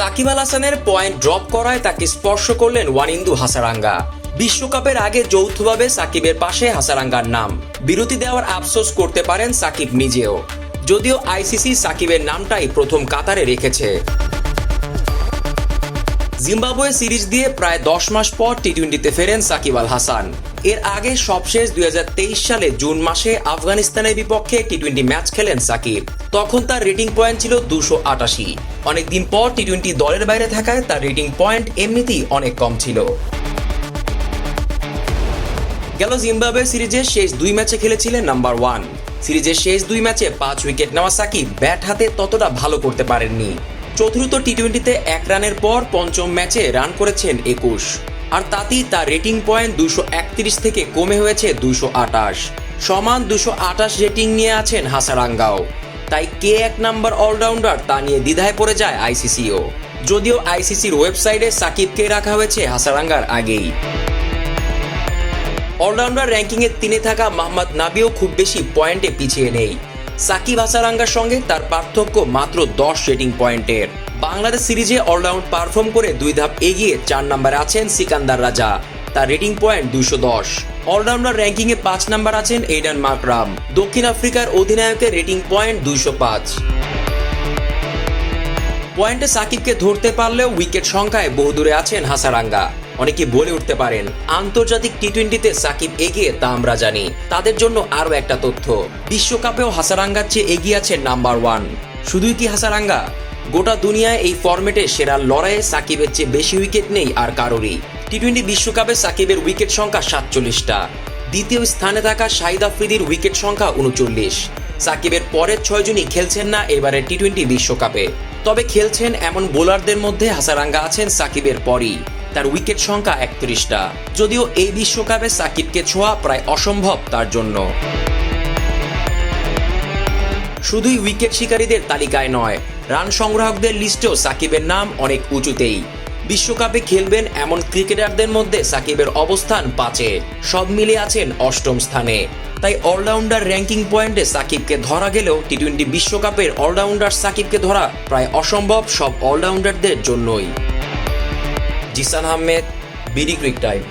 সাকিব আল হাসানের point drop করায় তাকে স্পর্শ করলেন ওয়ানিন্দু হাসারাঙ্গা। বিশ্বকাপের আগে যৌথভাবে সাকিবের পাশে হাসারাঙ্গার নাম। বিরতি দেওয়ার আফসোস করতে পারেন সাকিব নিজেও। যদিও আইসিসি সাকিবের নামটাই প্রথম কাতারে রেখেছে। জিম্বাবুয়ে সিরিজ দিয়ে প্রায় দশ মাস পর টি টোয়েন্টিতে ফেরেন সাকিব আল হাসান। এর আগে সবশেষ দুই সালে জুন মাসে আফগানিস্তানের বিপক্ষে টি টোয়েন্টি ম্যাচ খেলেন সাকিব। তখন তার রেটিং পয়েন্ট ছিল দুশো আটাশি। অনেকদিন পর টি টোয়েন্টি দলের বাইরে থাকায় তার রেটিং পয়েন্ট এমনিতেই অনেক কম ছিল। গেল জিম্বাবুয়ে সিরিজের শেষ দুই ম্যাচে খেলেছিলেন নাম্বার ওয়ান। সিরিজের শেষ দুই ম্যাচে পাঁচ উইকেট নেওয়া সাকিব ব্যাট হাতে ততটা ভালো করতে পারেননি। চতুর্থ টি টোয়েন্টিতে এক রানের পর পঞ্চম ম্যাচে রান করেছেন একুশ। আর তাতেই তার রেটিং পয়েন্ট দুশো একত্রিশ থেকে কমে হয়েছে দুশো আটাশ সমান দুশো আটাশ রেটিং নিয়ে আছেন হাসারাঙ্গাও। তাই কে এক নাম্বার অলরাউন্ডার তা নিয়ে দ্বিধায় পড়ে যায় আইসিসিও যদিও আইসিসির ওয়েবসাইটে সাকিবকে রাখা হয়েছে হাসারাঙ্গার আগেই। অলরাউন্ডার র্যাঙ্কিংয়ে তিনে থাকা মোহাম্মদ নাবিও খুব বেশি পয়েন্টে পিছিয়ে নেই। সাকিব হাসারাঙ্গার সঙ্গে তার পার্থক্য মাত্র দশ রেটিং পয়েন্টের। বাংলাদেশ সিরিজে অলরাউন্ড পারফর্ম করে দুই ধাপ এগিয়ে চার নম্বরে আছেন সিকান্দার রাজা। তার রেটিং পয়েন্ট দুশো দশ। অলরাউন্ডার র্যাঙ্কিংয়ে পাঁচ নাম্বার আছেন এইডান মাকরাম। দক্ষিণ আফ্রিকার অধিনায়কের রেটিং পয়েন্ট দুইশো পাঁচ। পয়েন্টে সাকিবকে ধরতে পারলেও উইকেট সংখ্যায় বহুদূরে আছেন হাসারাঙ্গা। অনেকে বলে উঠতে পারেন, আন্তর্জাতিক টি টোয়েন্টিতে সাকিব এগিয়ে তা আমরা জানি। তাদের জন্য আরও একটা তথ্য, বিশ্বকাপেও হাসারাঙ্গার চেয়ে এগিয়ে আছেন নাম্বার ওয়ান। শুধুই কি হাসারাঙ্গা? গোটা দুনিয়ায় এই ফর্মেটে সেরা লড়াইয়ে সাকিবের চেয়ে বেশি উইকেট নেই আর কারোরই। টি টোয়েন্টি বিশ্বকাপে সাকিবের উইকেট সংখ্যা সাতচল্লিশটা। দ্বিতীয় স্থানে থাকা শাহিদ আফ্রিদির উইকেট সংখ্যা উনচল্লিশ। সাকিবের পরের ছয়জনই খেলছেন না এবারের টি টোয়েন্টি বিশ্বকাপে। তবে খেলছেন এমন বোলারদের মধ্যে হাসারাঙ্গা আছেন সাকিবের পরই। তার উইকেট সংখ্যা একত্রিশটা। যদিও এই বিশ্বকাপে সাকিবকে ছোঁয়া প্রায় অসম্ভব তার জন্য। শুধুই উইকেট শিকারীদের তালিকায় নয় রান সংগ্রাহকদের লিস্টেও সাকিবের নাম অনেক উঁচুতেই। বিশ্বকাপে খেলবেন এমন ক্রিকেটারদের মধ্যে সাকিবের অবস্থান পাঁচে সব মিলে আছেন অষ্টম স্থানে। তাই অলরাউন্ডার র্যাঙ্কিং পয়েন্টে সাকিবকে ধরা গেলেও টি টোয়েন্টি বিশ্বকাপের অলরাউন্ডার সাকিবকে ধরা প্রায় অসম্ভব সব অলরাউন্ডারদের জন্যই। Jisan Ahmed BD cric time.